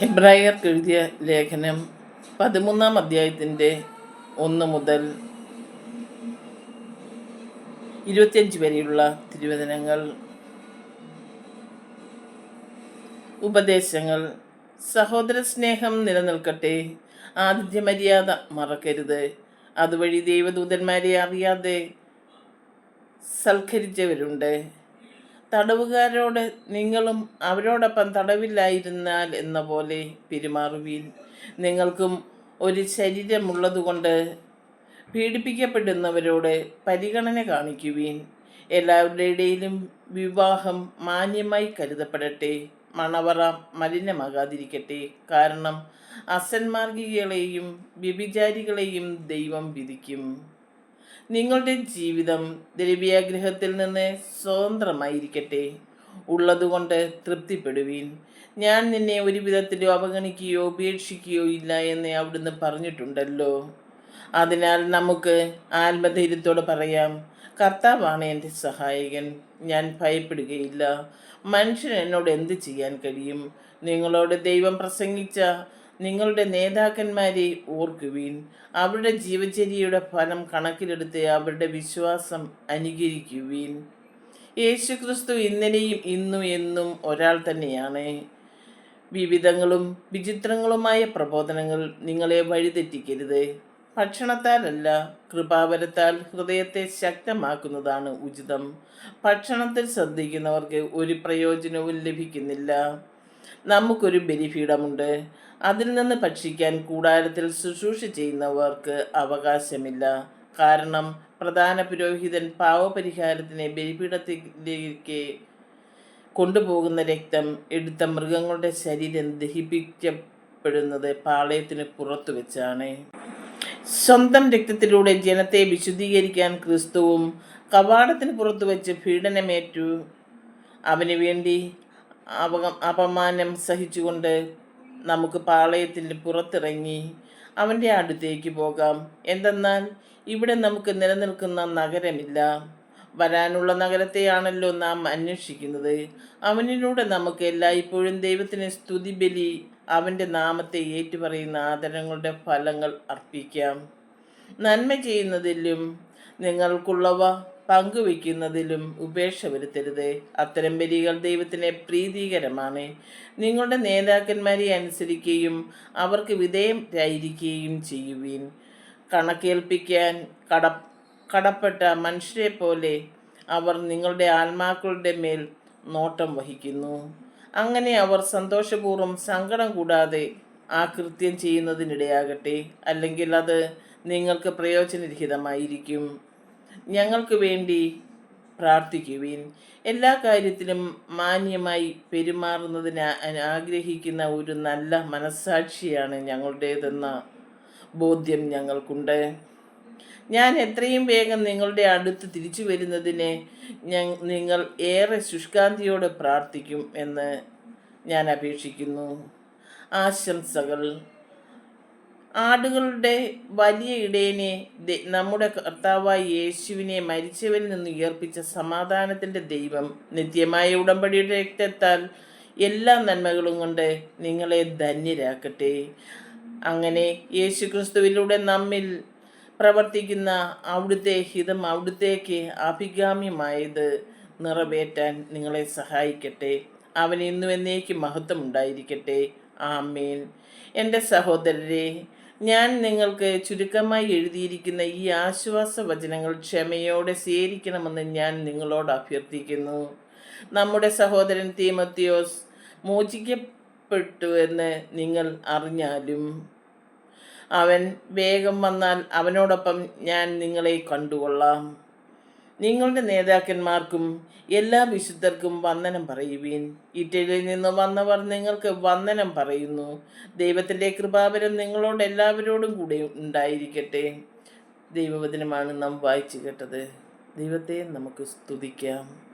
ഹെബ്രായർക്ക് എഴുതിയ ലേഖനം പതിമൂന്നാം അധ്യായത്തിന്റെ ഒന്ന് മുതൽ ഇരുപത്തിയഞ്ച് വരെയുള്ള തിരുവചനങ്ങൾ ഉപദേശങ്ങൾ. സഹോദര സ്നേഹം നിലനിൽക്കട്ടെ ആതിഥ്യ മര്യാദ മറക്കരുത്. അതുവഴി ദൈവദൂതന്മാരെ അറിയാതെ സൽക്കരിച്ചവരുണ്ട്. തടവുകാരോട് നിങ്ങളും അവരോടൊപ്പം തടവില്ലായിരുന്നാൽ എന്ന പോലെ പെരുമാറുവീൻ. നിങ്ങൾക്കും ഒരു ശരീരമുള്ളതുകൊണ്ട് പീഡിപ്പിക്കപ്പെടുന്നവരോട് പരിഗണന കാണിക്കുവീൻ. എല്ലാവരുടെ ഇടയിലും വിവാഹം മാന്യമായി കരുതപ്പെടട്ടെ. മണവറ മലിനമാകാതിരിക്കട്ടെ. കാരണം അസന്മാർഗികളെയും വ്യഭിചാരികളെയും ദൈവം വിധിക്കും. നിങ്ങളുടെ ജീവിതം ദ്രവ്യാഗ്രഹത്തിൽ നിന്ന് സ്വതന്ത്രമായിരിക്കട്ടെ. ഉള്ളതുകൊണ്ട് തൃപ്തിപ്പെടുവീൻ. ഞാൻ നിന്നെ ഒരു വിധത്തിലോ അവഗണിക്കുകയോ ഉപേക്ഷിക്കുകയോ ഇല്ല എന്ന് അവിടുന്ന് പറഞ്ഞിട്ടുണ്ടല്ലോ. അതിനാൽ നമുക്ക് ആത്മധൈര്യത്തോടെ പറയാം കർത്താവാണ് എന്റെ സഹായകൻ. ഞാൻ ഭയപ്പെടുകയില്ല. മനുഷ്യൻ എന്നോട് എന്ത് ചെയ്യാൻ കഴിയും? നിങ്ങളോട് ദൈവം പ്രസംഗിച്ച നിങ്ങളുടെ നേതാക്കന്മാരെ ഓർക്കുവീൻ. അവരുടെ ജീവചര്യയുടെ ഫലം കണക്കിലെടുത്ത് അവരുടെ വിശ്വാസം അനുകരിക്കുവീൻ. യേശുക്രിസ്തു ഇന്നലെയും ഇന്നും എന്നും ഒരാൾ തന്നെയാണ്. വിവിധങ്ങളും വിചിത്രങ്ങളുമായ പ്രബോധനങ്ങൾ നിങ്ങളെ വഴിതെറ്റിക്കരുത്. ഭക്ഷണത്താലല്ല കൃപാവരത്താൽ ഹൃദയത്തെ ശക്തമാക്കുന്നതാണ് ഉചിതം. ഭക്ഷണത്തിൽ ശ്രദ്ധിക്കുന്നവർക്ക് ഒരു പ്രയോജനവും ലഭിക്കുന്നില്ല. നമുക്കൊരു ബലിപീഠമുണ്ട്. അതിൽ നിന്ന് ഭക്ഷിക്കാൻ കൂടാരത്തിൽ ശുശ്രൂഷ ചെയ്യുന്നവർക്ക് അവകാശമില്ല. കാരണം പ്രധാന പുരോഹിതൻ പാവപരിഹാരത്തിന് ബലിപീഠത്തിലേക്ക് കൊണ്ടുപോകുന്ന രക്തം എടുത്ത മൃഗങ്ങളുടെ ശരീരം ദഹിപ്പിക്കപ്പെടുന്നത് പാളയത്തിന് പുറത്തു വെച്ചാണ്. സ്വന്തം രക്തത്തിലൂടെ ജനത്തെ വിശുദ്ധീകരിക്കാൻ ക്രിസ്തുവും കവാടത്തിന് പുറത്തു വെച്ച് പീഡനമേറ്റു. അവന് വേണ്ടി അപക അപമാനം സഹിച്ചുകൊണ്ട് നമുക്ക് പാളയത്തിന് പുറത്തിറങ്ങി അവന്റെ അടുത്തേക്ക് പോകാം. എന്തെന്നാൽ ഇവിടെ നമുക്ക് നിലനിൽക്കുന്ന നഗരമില്ല. വരാനുള്ള നഗരത്തെയാണല്ലോ നാം അന്വേഷിക്കുന്നത്. അവനിലൂടെ നമുക്ക് എല്ലായ്പ്പോഴും ദൈവത്തിന് സ്തുതി ബലി അവന്റെ നാമത്തെ ഏറ്റുപറയുന്ന ആദരങ്ങളുടെ ഫലങ്ങൾ അർപ്പിക്കാം. നന്മ ചെയ്യുന്നതിലും നിങ്ങൾക്കുള്ളവ പങ്കുവയ്ക്കുന്നതിലും ഉപേക്ഷ വരുത്തരുത്. അത്തരം ബലികൾ ദൈവത്തിന് പ്രീതികരമാണ്. നിങ്ങളുടെ നേതാക്കന്മാരെ അനുസരിക്കുകയും അവർക്ക് വിധേയരായിരിക്കുകയും ചെയ്യുവീൻ. കണക്കേൽപ്പിക്കാൻ കട കടപ്പെട്ട മനുഷ്യരെ പോലെ അവർ നിങ്ങളുടെ ആത്മാക്കളുടെ മേൽ നോട്ടം വഹിക്കുന്നു. അങ്ങനെ അവർ സന്തോഷപൂർവം സങ്കടം കൂടാതെ ആ കൃത്യം ചെയ്യുന്നതിനിടയാകട്ടെ. അല്ലെങ്കിൽ അത് നിങ്ങൾക്ക് പ്രയോജനരഹിതമായിരിക്കും. ഞങ്ങൾക്ക് വേണ്ടി പ്രാർത്ഥിക്കുവിൻ. എല്ലാ കാര്യത്തിലും മാന്യമായി പെരുമാറുന്നതിന് ആഗ്രഹിക്കുന്ന ഒരു നല്ല മനസ്സാക്ഷിയാണ് ഞങ്ങളുടേതെന്ന ബോധ്യം ഞങ്ങൾക്കുണ്ട്. ഞാൻ എത്രയും വേഗം നിങ്ങളുടെ അടുത്ത് തിരിച്ചു വരുന്നതിന് നിങ്ങൾ ഏറെ ശുഷ്കാന്തിയോട് പ്രാർത്ഥിക്കും എന്ന് ഞാൻ അപേക്ഷിക്കുന്നു. ആശംസകൾ. ആടുകളുടെ വലിയ ഇടയനെ നമ്മുടെ കർത്താവായ യേശുവിനെ മരിച്ചവരിൽ നിന്ന് ഉയർപ്പിച്ച സമാധാനത്തിന്റെ ദൈവം നിത്യമായ ഉടമ്പടിയുടെ രക്തത്താൽ എല്ലാ നന്മകളും കൊണ്ട് നിങ്ങളെ ധന്യരാക്കട്ടെ. അങ്ങനെ യേശു ക്രിസ്തുവിലൂടെ നമ്മിൽ പ്രവർത്തിക്കുന്ന അവിടുത്തെ ഹിതം അവിടുത്തേക്ക് അഭികാമ്യമായത് നിറവേറ്റാൻ നിങ്ങളെ സഹായിക്കട്ടെ. അവൻ ഇന്നും എന്നേക്ക് മഹത്വം ഉണ്ടായിരിക്കട്ടെ. ആമേൻ. എന്റെ സഹോദരരെ ഞാൻ നിങ്ങൾക്ക് ചുരുക്കമായി എഴുതിയിരിക്കുന്ന ഈ ആശ്വാസ വചനങ്ങൾ ക്ഷമയോടെ സ്വീകരിക്കണമെന്ന് ഞാൻ നിങ്ങളോട് അഭ്യർത്ഥിക്കുന്നു. നമ്മുടെ സഹോദരൻ തീമത്തിയോസ് മോചിക്കപ്പെട്ടു എന്ന് നിങ്ങൾ അറിഞ്ഞാലും അവൻ വേഗം വന്നാൽ അവനോടൊപ്പം ഞാൻ നിങ്ങളെ കണ്ടുകൊള്ളാം. നിങ്ങളുടെ നേതാക്കന്മാർക്കും എല്ലാ വിശുദ്ധർക്കും വന്ദനം പറയുവീൻ. ഇറ്റലിയിൽ നിന്ന് വന്നവർ നിങ്ങൾക്ക് വന്ദനം പറയുന്നു. ദൈവത്തിന്റെ കൃപാപരം നിങ്ങളോട് എല്ലാവരോടും കൂടെ ഉണ്ടായിരിക്കട്ടെ. ദൈവവചനമാണ് നാം വായിച്ചു കേട്ടത്. ദൈവത്തെ നമുക്ക് സ്തുതിക്കാം.